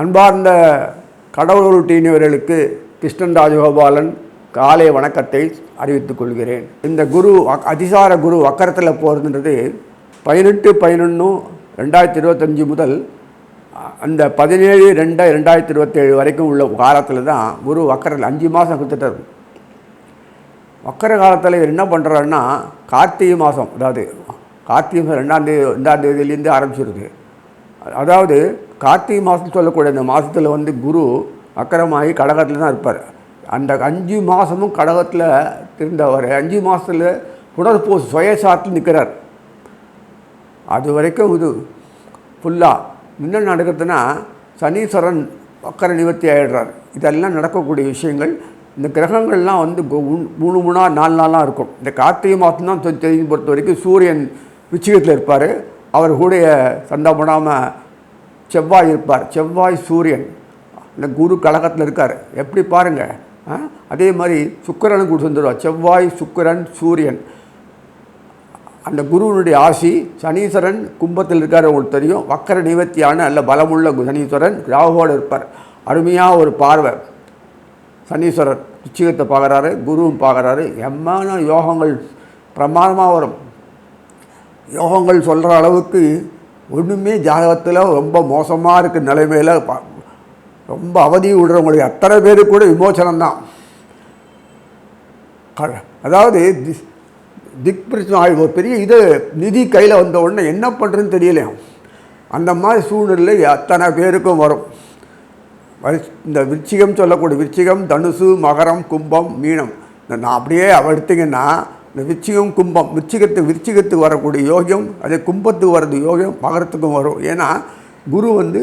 அன்பார்ந்த கடவுள் டீனியவர்களுக்கு கிருஷ்ணன் ராஜகோபாலன் காலை வணக்கத்தை அறிவித்துக் கொள்கிறேன். இந்த குரு அதிசார குரு வக்கரத்தில் போகிறதுன்றது பதினெட்டு பதினொன்று ரெண்டாயிரத்தி இருபத்தஞ்சி முதல் அந்த பதினேழு ரெண்டு ரெண்டாயிரத்தி இருபத்தேழு வரைக்கும் உள்ள காலத்தில் தான் குரு வக்கரில் அஞ்சு மாதம் கொடுத்துட்டார். வக்கர காலத்தில் இவர் என்ன பண்ணுறாருன்னா கார்த்திகை மாதம் அதாவது கார்த்திகை மாதம் ரெண்டாம் தேதி ரெண்டாம் தேதியிலேருந்து ஆரம்பிச்சிருது. அதாவது கார்த்திகை மாதம் சொல்லக்கூடிய அந்த மாதத்தில் வந்து குரு அக்கரமாகி கடகத்தில் தான் இருப்பார். அந்த அஞ்சு மாதமும் கடகத்தில் இருந்தவர் அஞ்சு மாதத்தில் புனர்போ சுயசாத்தில் நிற்கிறார் அது வரைக்கும் இது ஃபுல்லாக என்ன நடக்குதுன்னா சனீஸ்வரன் வக்கர நிவர்த்தி ஆகிடுறார் இதெல்லாம் நடக்கக்கூடிய விஷயங்கள். இந்த கிரகங்கள்லாம் வந்து கு- மூணு மூணா நாலு நாளாக இருக்கும். இந்த கார்த்திகை மாதம் தான் தெரிஞ்சு பொறுத்த வரைக்கும் சூரியன் விச்சிகத்தில் இருப்பார். அவர் கூட சண்டை போடாமல் செவ்வாய் இருப்பார். செவ்வாய் சூரியன். இந்த குரு கழகத்தில் இருக்கார். எப்படி பாருங்கள் அதே மாதிரி சுக்கரனும் கூட வந்துடுவார் செவ்வாய் சுக்கரன் சூரியன். அந்த குருவினுடைய ஆசி சனீஸ்வரன் கும்பத்தில் இருக்கார் உங்களுக்கு தெரியும். வக்கர நிவர்த்தியான நல்ல பலமுள்ள சனீஸ்வரன் ராகுவோடு இருப்பார். அருமையாக ஒரு பார்வை. சனீஸ்வரர் உச்சிகத்தை பார்க்குறாரு குருவும் பார்க்குறாரு. எம்மான யோகங்கள் பிரமாதமாக வரும். யோகங்கள் சொல்கிற அளவுக்கு ஒன்றுமே ஜாதகத்தில் ரொம்ப மோசமாக இருக்க நிலைமையில். ரொம்ப அவதி விடுறவங்களுக்கு அத்தனை பேருக்கு கூட விமோசனம்தான். அதாவது திக் பிரச்சனை ஒரு பெரிய இது நிதி கையில் வந்த உடனே என்ன பண்ணுறதுன்னு தெரியலையும் அந்த மாதிரி சூழ்நிலை அத்தனை பேருக்கும் வரும். வரி- இந்த விருச்சிகம் சொல்லக்கூடிய விருச்சிகம் தனுசு மகரம் கும்பம் மீனம். இந்த நான் அப்படியே அவ எடுத்தீங்கன்னா இந்த விச்சிகம் கும்பம் விச்சிகத்து விருச்சிகத்துக்கு வரக்கூடிய யோகியம் அதே கும்பத்துக்கு வர்றது யோகியம் மகரத்துக்கும் வரும். ஏன்னா குரு வந்து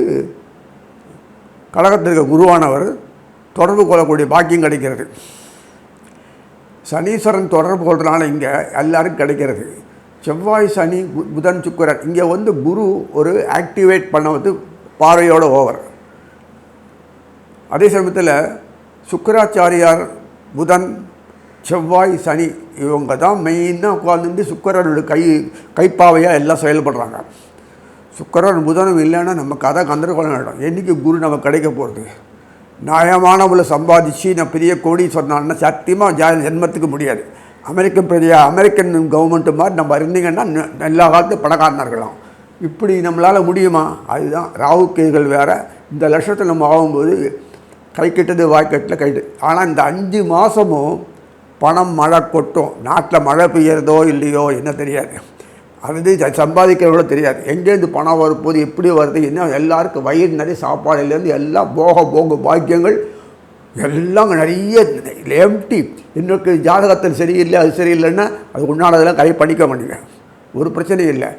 கழகத்தில் இருக்க குருவானவர் தொடர்பு கொள்ளக்கூடிய பாக்கியம் கிடைக்கிறது. சனீஸ்வரன் தொடர்பு கொள்றதுனால இங்கே எல்லாருக்கும் கிடைக்கிறது. செவ்வாய் சனி புதன் சுக்கிரன் இங்கே வந்து குரு ஒரு ஆக்டிவேட் பண்ண வந்து பார்வையோடு ஓவர். அதே சமயத்தில் சுக்கராச்சாரியார் புதன் செவ்வாய் சனி இவங்க தான் மெயினாக உட்காந்துட்டு சுக்கரனோட கை கைப்பாவையாக எல்லாம் செயல்படுறாங்க. சுக்கரன் புதனும் இல்லைன்னா நம்ம கதை கந்தரகோலம் ஆகிடும் என்றைக்கு குரு நமக்கு கிடைக்க போகிறது நியாயமானவளை சம்பாதிச்சு நான் பெரிய கோடி சொன்னான்னா சத்தியமாக ஜா ஜென்மத்துக்கு முடியாது. அமெரிக்கன் பெரிய அமெரிக்கன் கவர்மெண்ட்டு மாதிரி நம்ம இருந்தீங்கன்னா எல்லா காலத்தையும் பணக்காரனாக இருக்கலாம் இப்படி நம்மளால் முடியுமா? அதுதான். ராகு கேதுகள் வேறு. இந்த லட்சத்தில் நம்ம ஆகும்போது கை கெட்டது வாய் கட்டில் கைட்டு. ஆனால் இந்த அஞ்சு மாதமும் பணம் மழை கொட்டும். நாட்டில் மழை பெய்யறதோ இல்லையோ என்ன தெரியாது. அது வந்து சம்பாதிக்கிறவங்களோ தெரியாது. எங்கேருந்து பணம் வரும்போது எப்படி வருது என்ன எல்லாருக்கும் வயிறு நிறைய சாப்பாடுலேருந்து எல்லாம் போக போக பாக்கியங்கள் எல்லாம் நிறைய எம்டி இன்னொரு ஜாதகத்தில் சரியில்லை அது சரியில்லைன்னா அது உன்னானதெல்லாம் கை பண்ணிக்க மாட்டீங்க ஒரு பிரச்சனையும் இல்லை.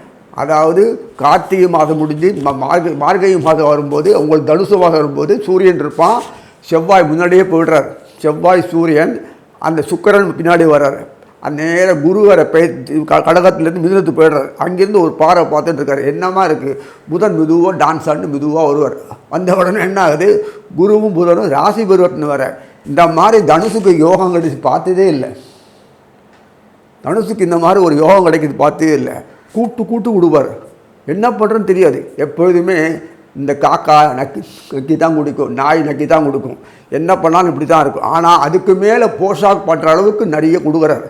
அதாவது கார்த்திகை மாதம் முடிஞ்சு மார்க மார்கழி மாதம் வரும்போது உங்களுக்கு தனுசு மாதம் வரும்போது சூரியன் இருப்பான். செவ்வாய் முன்னாடியே போயிடுறார். செவ்வாய் சூரியன் அந்த சுக்கரன் பின்னாடி வர்றாரு. அந்த நேரம் குரு வர பெய் க- கடகத்துலேருந்து மிதுனத்துக்கு போயிடுறாரு. அங்கேருந்து ஒரு பாறை பார்த்துட்டு இருக்காரு. என்னமா இருக்குது புதன் மெதுவாக டான்ஸ் ஆண்டு மெதுவாக வருவார். வந்த உடனே என்ன ஆகுது? குருவும் புதனும் ராசி பருவத்தின் வர இந்த மாதிரி தனுசுக்கு யோகம் கிடைச்சி பார்த்ததே இல்லை. தனுசுக்கு இந்த மாதிரி ஒரு யோகம் கிடைக்கிது பார்த்ததே இல்லை. கூட்டு கூட்டு விடுவார். என்ன பண்ணுறதுன்னு தெரியாது. எப்பொழுதுமே இந்த காக்கா நக்கி நக்கி தான் குடிக்கும் நாய் நக்கி தான் கொடுக்கும். என்ன பண்ணாலும் இப்படி தான் இருக்கும். ஆனால் அதுக்கு மேலே போஷாக் பண்ணுற அளவுக்கு நிறைய கொடுக்குறாரு.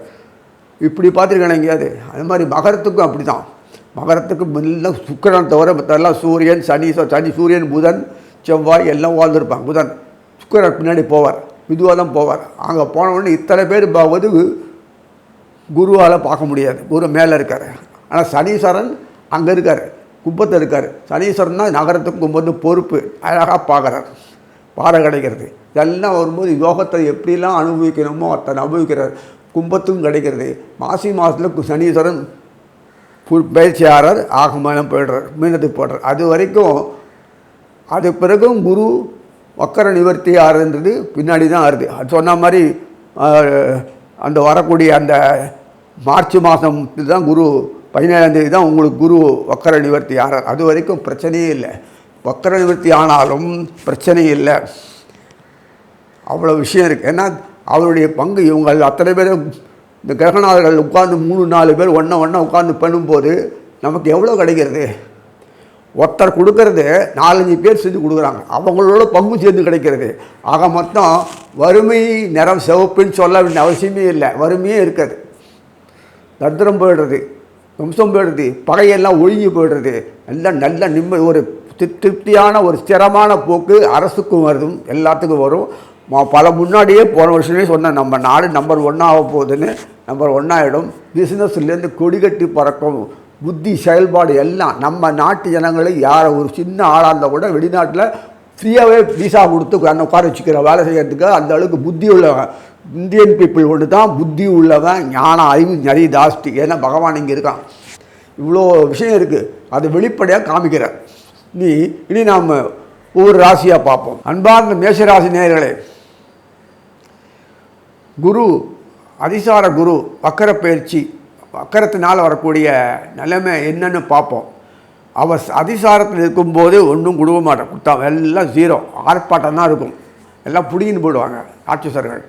இப்படி பார்த்துருக்கேன் எங்கேயாவது? அது மாதிரி மகரத்துக்கும் அப்படி தான் மகரத்துக்கு முன்ன சுக்கரன் தவிர மற்றெல்லாம் சூரியன் சனி சனி சூரியன் புதன் செவ்வாய் எல்லாம் வாழ்ந்துருப்பாங்க. புதன் சுக்கிரன் பின்னாடி போவார். மெதுவாக தான் போவார். அங்கே போனவுடனே இத்தனை பேர் போவது குருவால் பார்க்க முடியாது. குரு மேலே இருக்கார். ஆனால் சனீஸ்வரன் அங்கே இருக்கார். கும்பத்தில் இருக்கார். சனீஸ்வரன் தான் நகரத்துக்கு கும்பத்து பொறுப்பு அழகாக பார்க்குறார். பாறை கிடைக்கிறது. இதெல்லாம் வரும்போது யோகத்தை எப்படிலாம் அனுபவிக்கணுமோ அத்தனை அனுபவிக்கிறார். கும்பத்துக்கும் கிடைக்கிறது. மாசி மாதத்தில் சனீஸ்வரன் புல் பயிற்சியாளர் ஆகமானம் போயிடுறார் மீனத்துக்கு போடுறார். அது வரைக்கும் அது பிறகும் குரு வக்கர நிவர்த்தி ஆறுன்றது பின்னாடி தான் ஆறுது அது சொன்ன மாதிரி அந்த வரக்கூடிய அந்த மார்ச் மாதம் தான் குரு பதினேழாந்தேதி தான் உங்களுக்கு குரு வக்கர நிவர்த்தி ஆறார் அது வரைக்கும் பிரச்சனையே இல்லை. வக்கர நிவர்த்தி ஆனாலும் பிரச்சனை இல்லை. அவ்வளோ விஷயம் இருக்குது ஏன்னா அவருடைய பங்கு இவங்கள் அத்தனை பேரும் இந்த கிரகநாதர்கள் உட்கார்ந்து மூணு நாலு பேர் ஒன்றா ஒன்றா உட்கார்ந்து பண்ணும்போது நமக்கு எவ்வளோ கிடைக்கிறது? ஒருத்தர் கொடுக்கறது நாலஞ்சு பேர் செஞ்சு கொடுக்குறாங்க. அவங்களோட பங்கு சேர்ந்து கிடைக்கிறது. ஆக மொத்தம் வறுமை நிறம் சிவப்புன்னு சொல்ல வேண்டிய அவசியமே இல்லை. வறுமையே இருக்காது தரித்திரம் போயிடுறது. வம்சம் போயிடுது. பகையெல்லாம் ஒழிஞ்சு போயிடுறது எல்லாம் நல்ல நிம்மதி ஒரு திருப்தியான ஒரு ஸ்திரமான போக்கு அரசுக்கும் வருதும் எல்லாத்துக்கும் வரும். பல முன்னாடியே போன வருஷமே சொன்னேன் நம்ம நாடு நம்பர் ஒன்னாக போகுதுன்னு. நம்பர் ஒன்றாகிடும் பிஸ்னஸ்லேருந்து கொடி கட்டி பறக்கும். புத்தி செயல்பாடு எல்லாம் நம்ம நாட்டு ஜனங்களை யாரை ஒரு சின்ன ஆளாக இருந்தால் கூட வெளிநாட்டில் ஃப்ரீயாகவே விசா கொடுத்து அந்த உட்கார வச்சுக்கிற வேலை செய்கிறதுக்கு அந்த அளவுக்கு புத்தி உள்ள இந்தியன் பீப்புள் ஒன்று தான் புத்தி உள்ளவன் ஞான அறிவு நிறைய ஜாஸ்தி ஏன்னா பகவான் இங்கே இருக்கான். இவ்வளோ விஷயம் இருக்குது அது வெளிப்படையாக காமிக்கிறார் நீ இனி நாம் ஒவ்வொரு ராசியாக பார்ப்போம். அன்பார்ந்த மேஷராசி நேயர்களே குரு அதிசார குரு வக்கர பயிற்சி வக்கரத்தினால் வரக்கூடிய நிலைமை என்னன்னு பார்ப்போம். அவர் அதிசாரத்தில் இருக்கும்போது ஒன்றும் கொடுக்க மாட்டேன் கொடுத்தா எல்லாம் ஜீரோ ஆர்ப்பாட்டம் தான் இருக்கும். எல்லாம் பிடிங்கின்னு போயிடுவாங்க. ராட்சசர்கள்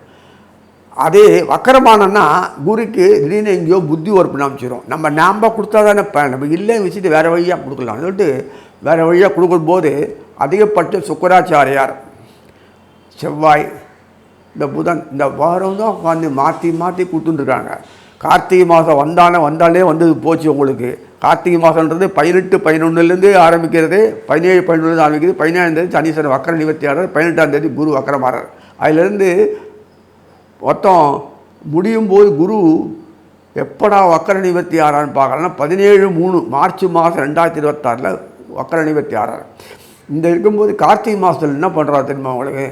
அதே வக்கரமானன்னா குருக்கு திடீர்னு எங்கேயோ புத்தி ஒர்ப்பு அமைச்சிடும் நம்ம நாம் கொடுத்தா தானே இப்போ நம்ம இல்லைன்னு வச்சுட்டு வேறு வழியாக கொடுக்கலாம். சொல்லிட்டு வேறு வழியாக கொடுக்கும்போது அதிகபட்ச சுக்கராச்சாரியார் செவ்வாய் இந்த புதன் இந்த வாரம் தான் உட்காந்து மாற்றி மாற்றி கொடுத்துட்டுருக்காங்க. கார்த்திகை மாதம் வந்தானே வந்தாலே வந்து போச்சு உங்களுக்கு. கார்த்திகை மாதம்ன்றது பதினெட்டு பதினொன்றுலேருந்து ஆரம்பிக்கிறது பதினேழு பதினொன்று ஆரம்பிக்கிறது பதினேழாம் தேதி சனீஸ்வரன் வக்கர நிவர்த்தியாளர் பதினெட்டாம் தேதி குரு வக்கரமாறார். அதுலேருந்து மொத்தம் முடியும் போது குரு எப்படா வக்கர நிவர்த்தி ஆறான்னு பார்க்கலன்னா பதினேழு மூணு மார்ச் மாதம் ரெண்டாயிரத்தி இருபத்தாறில் வக்கர நிவர்த்தி ஆறார். இந்த இருக்கும்போது கார்த்திகை மாதத்தில் என்ன பண்ணுறாரு தெரியுமா உங்களுக்கு?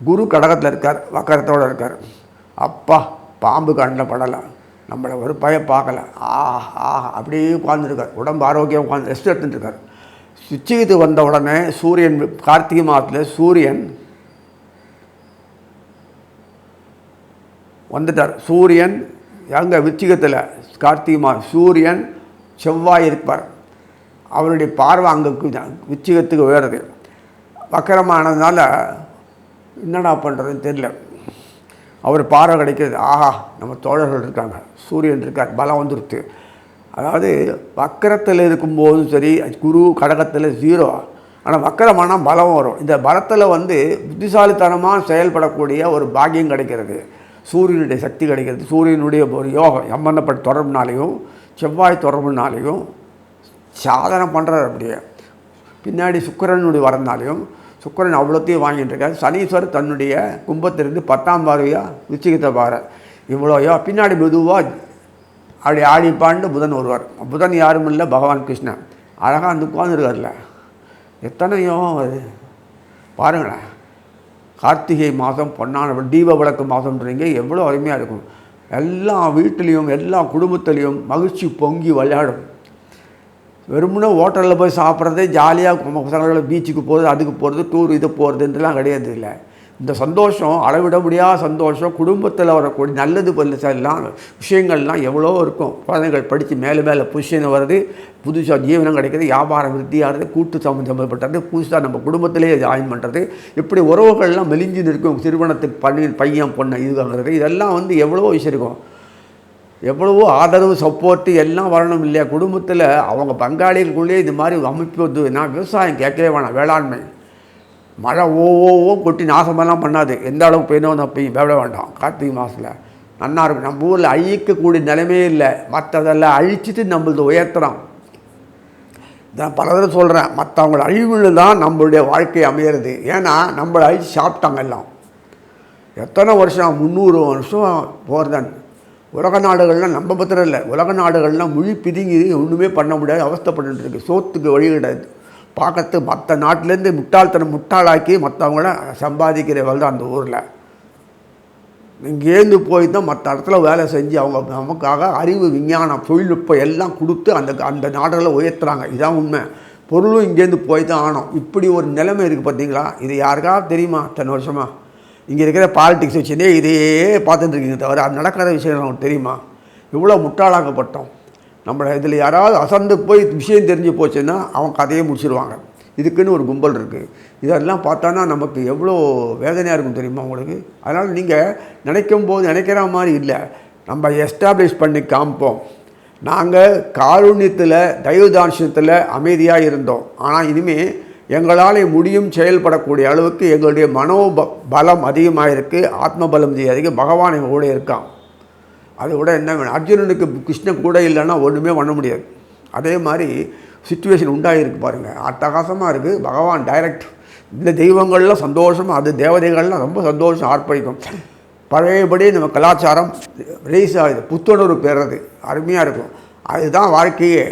குரு கடகத்தில் இருக்கார் வக்கரத்தோடு இருக்கார். அப்பா பாம்பு கண்ணில் படலை. நம்மளை ஒரு பய பார்க்கல. ஆஹா ஆ அப்படியே உட்காந்துருக்கார் உடம்பு ஆரோக்கியம் உட்காந்து ரெஸ்ட் எடுத்துட்டு இருக்கார். சுச்சிகத்துக்கு வந்த உடனே சூரியன் கார்த்திகை மாதத்தில் சூரியன் வந்துட்டார். சூரியன் எங்கள் விச்சிகத்தில் கார்த்திகை சூரியன் செவ்வாய் இருப்பார். அவருடைய பார்வை அங்கே விச்சிகத்துக்கு வேறுது வக்கரமானதுனால என்னடா பண்ணுறதுன்னு தெரியல. அவர் பார்வை கிடைக்கிறது. ஆஹா நம்ம தோழர்கள் இருக்காங்க. சூரியன் இருக்கார். பலம் வந்துருத்து அதாவது வக்கரத்தில் இருக்கும்போதும் சரி குரு கடகத்தில் ஜீரோ ஆனால் வக்கரமானால் பலம் வரும். இந்த பலத்தில் வந்து புத்திசாலித்தனமாக செயல்படக்கூடிய ஒரு பாக்கியம் கிடைக்கிறது. சூரியனுடைய சக்தி கிடைக்கிறது. சூரியனுடைய ஒரு யோகம் சம்பந்தப்பட்ட தொடர்புனாலையும் செவ்வாய் தொடர்புனாலையும் சாதனை பண்ணுறார் அப்படியே. பின்னாடி சுக்கரனுடைய வரனாலையும் சுக்கிரன் அவ்வளோத்தையும் வாங்கிட்டு இருக்காரு. சனீஸ்வரர் தன்னுடைய கும்பத்திலிருந்து பத்தாம் பார்வையாக விச்சிகத்தை பாரு இவ்வளோயோ? பின்னாடி மெதுவாக அப்படி ஆடி பாண்டு புதன் வருவார். புதன் யாரும் இல்லை பகவான் கிருஷ்ணன். அழகாக அந்த உட்காந்துருக்கார்ல எத்தனையோ அது. பாருங்களேன். கார்த்திகை மாதம் பொன்னான தீப விளக்கு மாதம்ன்றீங்க எவ்வளோ அருமையாக இருக்கும். எல்லா வீட்டிலையும் எல்லா குடும்பத்துலேயும் மகிழ்ச்சி பொங்கி விளையாடும். வெறும்னா ஹோட்டலில் போய் சாப்பிட்றதே ஜாலியாக பசங்களோட பீச்சுக்கு போகிறது அதுக்கு போகிறது டூர் இது போகிறதுன்றலாம் கிடையாது இல்லை. இந்த சந்தோஷம் அளவிட முடியாத சந்தோஷம் குடும்பத்தில் வரக்கூடிய நல்லது எல்லாம் விஷயங்கள்லாம் எவ்வளோ இருக்கும். குழந்தைகள் படித்து மேலே மேலே பொசிஷன் வருது புதுசாக ஜீவனம் கிடைக்கிறது வியாபாரம் விருத்தியாகிறது கூட்டு சம்மந்தப்பட்டது புதுசாக நம்ம குடும்பத்திலேயே ஜாயின் பண்ணுறது இப்படி உறவுகள்லாம் மெலிஞ்சு நிற்கும். திருமணத்துக்கு பண்ணி பையன் பொண்ணை இதுங்கிறது இதெல்லாம் வந்து எவ்வளோ விஷயம். இருக்கும் எவ்வளவோ ஆதரவு சப்போர்ட்டு எல்லாம் வரணும் இல்லையா? குடும்பத்தில் அவங்க பங்காளிகளுக்குள்ளேயே இது மாதிரி அமைப்பு வந்து நான் விவசாயம் கேட்கவே வேணாம் வேளாண்மை. மழை ஓ கொட்டி நாசமெல்லாம் பண்ணாது. எந்த அளவுக்கு பெய்யணும் அந்த பெய்யும் விட வேண்டாம். கார்த்திகை மாதத்தில் நன்னா இருக்கும் நம்ம ஊரில் அழிக்கக்கூடிய நிலைமையே இல்லை. மற்றதெல்லாம் அழிச்சிட்டு நம்மளது உயர்த்துறோம் நான் பல தடவை சொல்கிறேன் மற்றவங்கள அழிவுன்னு தான் நம்மளுடைய வாழ்க்கை அமையிறது. ஏன்னா நம்மளை அழிச்சு சாப்பிட்டாங்க எல்லாம். எத்தனை வருஷம்? முந்நூறு வருஷம் போகிறதன் உலக நாடுகள்லாம் நம்ம பத்திரம் இல்லை. உலக நாடுகள்லாம் மொழி பிதுங்கி ஒன்றுமே பண்ண முடியாது அவஸ்தப்பட்டு இருக்கு. சோத்துக்கு வழி கிடையாது பார்க்கறது மற்ற நாட்டிலேருந்து முட்டாள்தனம் முட்டாளாக்கி மற்றவங்கள சம்பாதிக்கிறவள் தான் அந்த ஊரில். இங்கேருந்து போய் தான் மற்ற இடத்துல வேலை செஞ்சு அவங்க நமக்காக அறிவு விஞ்ஞானம் தொழில்நுட்பம் எல்லாம் கொடுத்து அந்த அந்த நாடுகளை உயர்த்துறாங்க. இதான் உண்மை. பொருளும் இங்கேருந்து போய் தான் ஆனோம் இப்படி ஒரு நிலைமை இருக்குது பார்த்தீங்களா இது யாருக்காவது தெரியுமா? இத்தனை வருஷமாக இங்கே இருக்கிற பாலிடிக்ஸ் வச்சுனே இதையே பார்த்துட்டுருக்கீங்க தவிர அது நடக்கிற விஷயம் நமக்கு தெரியுமா? இவ்வளோ முட்டாளாக்கப்பட்டோம். நம்மளை இதில் யாராவது அசந்து போய் விஷயம் தெரிஞ்சு போச்சுன்னா அவன் கதையை முடிச்சிருவாங்க. இதுக்குன்னு ஒரு கும்பல் இருக்குது இதெல்லாம் பார்த்தானா நமக்கு எவ்வளோ வேதனையாக இருக்கும் தெரியுமா உங்களுக்கு? அதனால் நீங்கள் நினைக்கும் போது நினைக்கிற மாதிரி இல்லை. நம்ம எஸ்டாப்ளிஷ் பண்ணி காமிப்போம். நாங்கள் காருண்யத்தில் தயவுதாட்சியத்தில் அமைதியாக இருந்தோம். ஆனால் இனிமேல் எங்களால் முடியும் செயல்படக்கூடிய அளவுக்கு எங்களுடைய மனோ ப- பலம் அதிகமாக இருக்குது ஆத்ம பலம் அதிகம் பகவான் எங்கள் கூட இருக்கான். அதை விட என்ன வேணும்? அர்ஜுனனுக்கு கிருஷ்ணன் கூட இல்லைன்னா ஒன்றுமே பண்ண முடியாது. அதே மாதிரி சுச்சுவேஷன் உண்டாகிருக்கு பாருங்கள் அட்டகாசமாக இருக்குது பகவான் டைரக்ட் இந்த தெய்வங்கள்லாம் சந்தோஷமாக அது தேவதைகள்லாம் ரொம்ப சந்தோஷம் ஆர்ப்பரிக்கும் பழையபடி நம்ம கலாச்சாரம் ரிலீஸ் ஆகுது. புத்துணர்வு பெறுறது. அருமையாக இருக்கும். அதுதான் வாழ்க்கையே.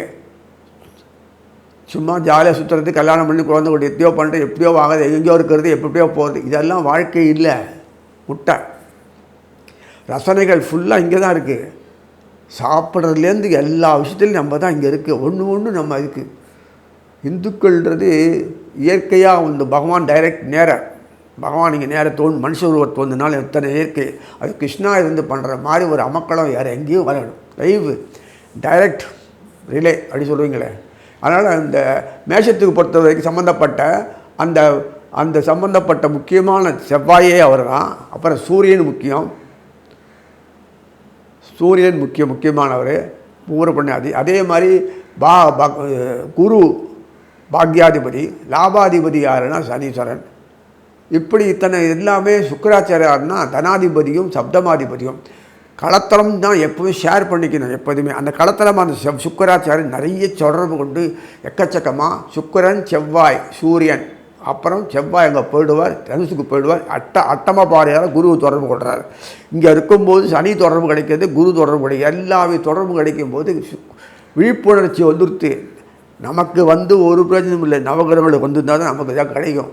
சும்மா ஜாலியாக சுற்றுறது கல்யாணம் பண்ணி குழந்தை கூட எத்தையோ பண்ணுறது எப்படியோ வாங்குறது எங்கேயோ இருக்கிறது எப்படியோ போகிறது இதெல்லாம் வாழ்க்கை இல்லை. முட்டை. ரசனைகள் ஃபுல்லாக இங்கே தான் இருக்குது சாப்பிட்றதுலேருந்து எல்லா விஷயத்துலையும் நம்ம தான் இங்கே இருக்குது ஒன்று ஒன்று நம்ம இருக்குது இந்துக்கள்ன்றது இயற்கையாக வந்து பகவான் டைரக்ட் நேரம் பகவான் இங்கே நேர தோன் மனுஷ உருவத் தோன்றினாலும் எத்தனை இயற்கை. அது கிருஷ்ணா இருந்து பண்ணுற மாதிரி ஒரு அமக்களம் வேறு எங்கேயும் வரணும். லைவ் டைரக்ட் ரிலே அப்படி சொல்லுவீங்களே அதனால் அந்த மேஷத்துக்கு பொறுத்த வரைக்கும் சம்மந்தப்பட்ட அந்த அந்த சம்மந்தப்பட்ட முக்கியமான செவ்வாயே அவர் தான். அப்புறம் சூரியன் முக்கியம். சூரியன் முக்கிய முக்கியமானவர் பூர பூரப்பண்ணாதி அதே மாதிரி பா குரு பாக்யாதிபதி லாபாதிபதி யாருன்னா சனீஸ்வரன். இப்படி இத்தனை எல்லாமே சுக்கராச்சாரியார்னா தனாதிபதியும் சப்தமாதிபதியும். களத்தலம் தான் எப்போதும் ஷேர் பண்ணிக்கணும் எப்போதுமே. அந்த களத்தலம் அந்த செவ் சுக்கராச்சாரியன் நிறைய தொடர்பு கொண்டு எக்கச்சக்கமாக சுக்கிரன் செவ்வாய் சூரியன். அப்புறம் செவ்வாய் அங்கே போயிடுவார் தனுசுக்கு போயிடுவார். அட்ட அட்டம பாறையால் குரு தொடர்பு கொள்கிறார் இங்கே இருக்கும்போது சனி தொடர்பு கிடைக்கிறது குரு தொடர்பு கிடைக்கும் எல்லாமே தொடர்பு கிடைக்கும்போது போது விழிப்புணர்ச்சி வந்துருத்து. நமக்கு வந்து ஒரு பிரயோஜனம் இல்லை. நவகிரகங்களுக்கு வந்திருந்தால் தான் நமக்கு இதாக கிடைக்கும்.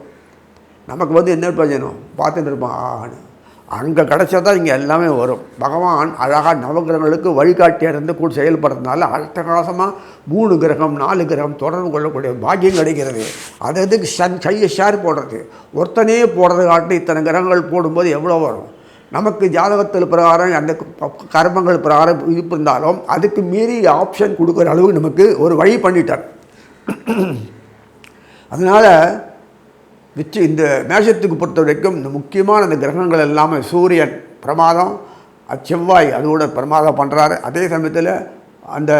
நமக்கு வந்து என்ன பிரயோஜனம்? பார்த்துட்டு இருப்பான் ஆகணும் அங்கே கிடச்சா தான் இங்கே எல்லாமே வரும். பகவான் அழகாக நவகிரகங்களுக்கு வழிகாட்டியாக இருந்து கூட செயல்படுறதுனால அட்டகாசமாக மூணு கிரகம் நாலு கிரகம் தொடர்பு கொள்ளக்கூடிய பாக்கியம் கிடைக்கிறது. அது எதுக்கு? ஷன் கையை ஷேர் போடுறது. ஒருத்தனே போடுறது காட்டு இத்தனை கிரகங்கள் போடும்போது எவ்வளோ வரும்? நமக்கு ஜாதகத்தில் பிரகாரம் அந்த கர்மங்கள் பிரகாரம் இது இருந்தாலும் அதுக்கு மீறி ஆப்ஷன் கொடுக்குற அளவுக்கு நமக்கு ஒரு வழி பண்ணிட்டார். அதனால் நிச்சயம் இந்த மேஷத்துக்கு பொறுத்த வரைக்கும் இந்த முக்கியமான இந்த கிரகங்கள் எல்லாமே சூரியன் பிரமாதம் செவ்வாய் அதோட பிரமாதம் பண்ணுறாரு அதே சமயத்தில் அந்த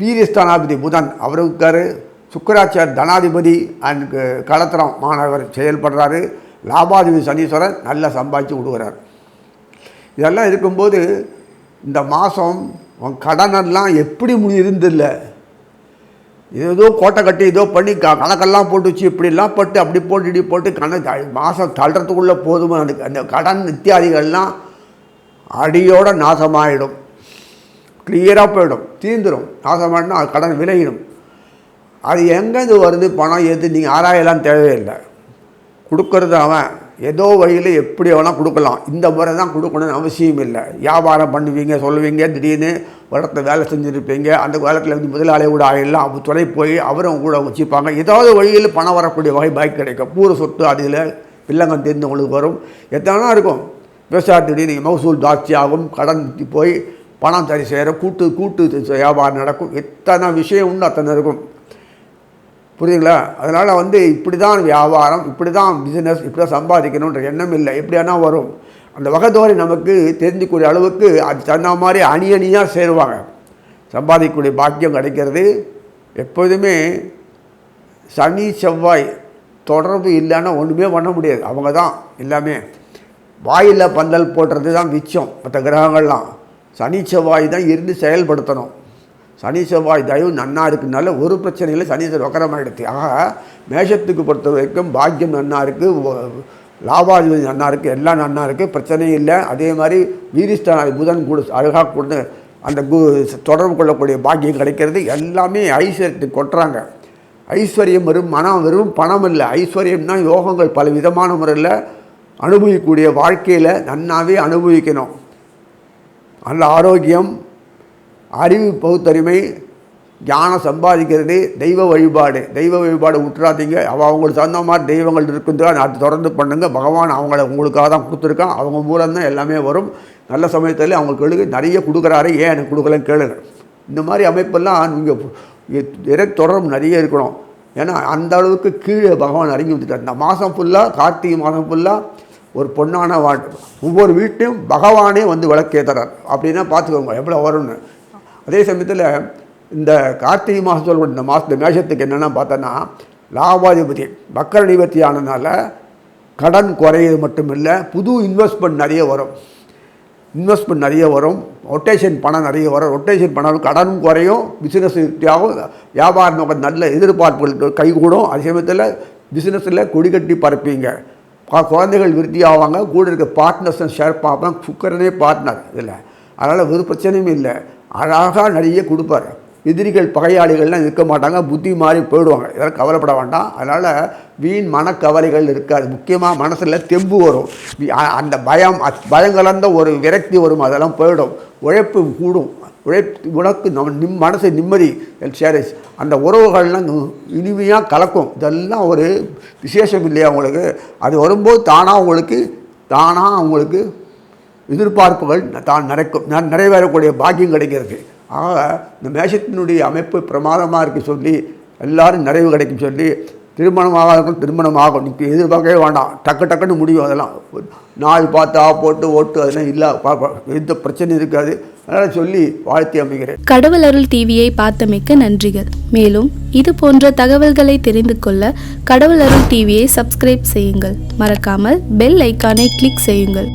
வீரியஸ்தானாதிபதி புதன் அவருக்காரு சுக்கராச்சார் தனாதிபதி அண்ட் களத்திரம் மாணவர் செயல்படுறாரு. லாபாதிபதி சனீஸ்வரன் நல்லா சம்பாதிச்சு விடுகிறார் இதெல்லாம் இருக்கும்போது இந்த மாதம் உன் கடனெல்லாம் எப்படி முடியிருந்தில்ல ஏதோ கோட்டை கட்டி ஏதோ பண்ணி க கணக்கெல்லாம் போட்டு வச்சு இப்படிலாம் போட்டு அப்படி போட்டு இப்படி போட்டு கணக்கு மாதம் தள்ளுறதுக்குள்ளே போதுமா? அந்த அந்த கடன் நித்தியாதிகள்லாம் அடியோட நாசமாயிடும். கிளியராக போயிடும் தீந்துடும் நாசமாயிடும்னா அது கடன் விலகிடும். அது எங்கேருந்து வருது? பணம் எது நீங்கள் ஆராயலாம் தேவையில்லை. கொடுக்கறது அவன் ஏதோ வழியில் எப்படி வேணால் கொடுக்கலாம். இந்த முறை தான் கொடுக்கணும்னு அவசியம் இல்லை. வியாபாரம் பண்ணுவீங்க சொல்லுவீங்க திடீர்னு இடத்த வேலை செஞ்சுருப்பீங்க. அந்த காலத்தில் வந்து முதலாளி கூட ஆயிடலாம். அவங்க துணை போய் அவரும் கூட வச்சுப்பாங்க. ஏதாவது வழியில் பணம் வரக்கூடிய வகை பைக் கிடைக்கும். பூர சொத்து அதில் வில்லங்கம் தெரிந்தவங்களுக்கு வரும். எத்தனை இருக்கும்? விவசாயத்துடைய திடீர்னு மகசூல் ஜாஸ்தியாகும் கடன் போய் பணம் சரி செய்கிற கூட்டு கூட்டு வியாபாரம் நடக்கும். எத்தனை விஷயம் உண்டு அத்தனை இருக்கும். புரியுதுங்களா? அதனால் வந்து இப்படி தான் வியாபாரம் இப்படி தான் பிஸ்னஸ் இப்படி தான் சம்பாதிக்கணுன்ற எண்ணம் இல்லை. எப்படியானா வரும். அந்த வகைதோரை நமக்கு தெரிஞ்சுக்கூடிய அளவுக்கு அது தகுந்த மாதிரி அணி அணியாக சேருவாங்க. சம்பாதிக்கக்கூடிய பாக்கியம் கிடைக்கிறது எப்போதுமே சனி செவ்வாய் தொடர்பு இல்லைன்னா ஒன்றுமே பண்ண முடியாது. அவங்க தான் எல்லாமே. வாயில் பந்தல் போடுறது தான் மிச்சம். மற்ற கிரகங்கள்லாம் சனி செவ்வாய் தான் இருந்து செயல்படுத்தணும். சனி செவ்வாய் தயவு நன்னா இருக்குனால ஒரு பிரச்சனையில் சனி செவ்வாய் வக்கரமாயிடுது ஆக மேஷத்துக்கு பொறுத்த வரைக்கும் பாக்கியம் நன்னா இருக்குது லாபாதிபதி நன்னா இருக்குது எல்லாம் நன்னா இருக்குது பிரச்சனையும் இல்லை. அதே மாதிரி வீரிஸ்தான புதன் கூட அழகாக கொண்டு அந்த கு தொடர்பு கொள்ளக்கூடிய பாக்கியம் கிடைக்கிறது. எல்லாமே ஐஸ்வர்யத்துக்கு கொட்டுறாங்க. ஐஸ்வர்யம் வெறும் மனம் வெறும் பணம் இல்லை. ஐஸ்வர்யம்னா யோகங்கள் பல விதமான முறையில் அனுபவிக்கக்கூடிய வாழ்க்கையில் நன்னாவே அனுபவிக்கணும். நல்ல ஆரோக்கியம் அறிவு பகுத்தறிமை ஞானம் சம்பாதிக்கிறது தெய்வ வழிபாடு. தெய்வ வழிபாடு விட்டுறாதீங்க அவள் அவங்களுக்கு தகுந்த மாதிரி தெய்வங்கள் இருக்குது அது தொடர்ந்து பண்ணுங்கள் பகவான் அவங்கள உங்களுக்காக தான் கொடுத்துருக்கான். அவங்க மூலம் தான் எல்லாமே வரும். நல்ல சமயத்தில் அவங்களுக்கு எழுதி நிறைய கொடுக்குறாரு. ஏன் எனக்கு கொடுக்கலன்னு கேளுங்க. இந்த மாதிரி அமைப்பெல்லாம் நீங்கள் இறை தொடரும் நிறைய இருக்கணும். ஏன்னா அந்த அளவுக்கு கீழே பகவான் இறங்கி வந்துட்டார். இந்த மாதம் ஃபுல்லாக கார்த்திகை மாதம் ஃபுல்லாக ஒரு பொண்ணான வா ஒவ்வொரு வீட்டையும் பகவானே வந்து விளக்கேற்றுறார் அப்படின்னா பார்த்துக்கோங்க எவ்வளோ வரும்னு. அதே சமயத்தில் இந்த கார்த்திகை மாதம் சொல்லக்கூடிய இந்த மாதத்து மேஷத்துக்கு என்னென்னா பார்த்தோன்னா லாபாதிபதி மக்கர நிவர்த்தி ஆனதுனால கடன் குறையிறது மட்டும் இல்லை புது இன்வெஸ்ட்மெண்ட் நிறைய வரும். இன்வெஸ்ட்மெண்ட் நிறைய வரும் ரொட்டேஷன் பணம் நிறைய வரும் ரொட்டேஷன் பணம் கடனும் குறையும் பிஸ்னஸ் ஆகும் வியாபார நோக்கம் நல்ல எதிர்பார்ப்புகள் கைகூடும். அதே சமயத்தில் பிஸ்னஸில் கொடி கட்டி பரப்பீங்க குழந்தைகள் விருத்தி ஆவாங்க கூட இருக்க பார்ட்னர்ஸும் ஷேர் பார்ப்பேன் சுக்கரனே பார்ட்னர் இதில். அதனால் ஒரு பிரச்சனையும் இல்லை. அழகாக நிறைய கொடுப்பாரு. எதிரிகள் பகையாளிகள்லாம் இருக்க மாட்டாங்க. புத்தி மாறி போயிடுவாங்க. இதெல்லாம் கவலைப்பட வேண்டாம். அதனால் வீண் மனக்கவலைகள் இருக்காது. முக்கியமாக மனசில் தெம்பு வரும். அந்த பயம் அ- பயம் கலந்த ஒரு விரக்தி வரும். அதெல்லாம் போயிடும். உழைப்பு கூடும். உழைப்பு உனக்கு நம்ம நிம் மனசு நிம்மதி. சேரஸ். அந்த உறவுகள்லாம் இனிமையாக கலக்கும். இதெல்லாம் ஒரு விசேஷம் இல்லையா உங்களுக்கு? அது வரும்போது தானாக உங்களுக்கு தானாக உங்களுக்கு எதிர்பார்ப்புகள் தான் நடக்கும் நான் நிறைவேறக்கூடிய பாக்கியம் கிடைக்கிறது. ஆக இந்த மேஷத்தினுடைய அமைப்பு பிரமாதமாக இருக்க சொல்லி எல்லாரும் நிறைவு கிடைக்கும் சொல்லி திருமணமாக இருக்கும் திருமணம் ஆகும் நீ எதிர்பார்க்கவே வேண்டாம். டக்கு டக்குன்னு முடியும் அதெல்லாம். நாள் பார்த்தா போட்டு ஓட்டு அதெல்லாம் இல்லை. எந்த பிரச்சனையும் இருக்காது. அதனால் சொல்லி வாழ்த்தி அமைகிறேன். கடவுள் அருள் டிவியை பார்த்தமைக்க நன்றிகள். மேலும் இது போன்ற தகவல்களை தெரிந்து கொள்ள கடவுள் அருள் டிவியை சப்ஸ்கிரைப் செய்யுங்கள். மறக்காமல் பெல் ஐக்கானை கிளிக் செய்யுங்கள்.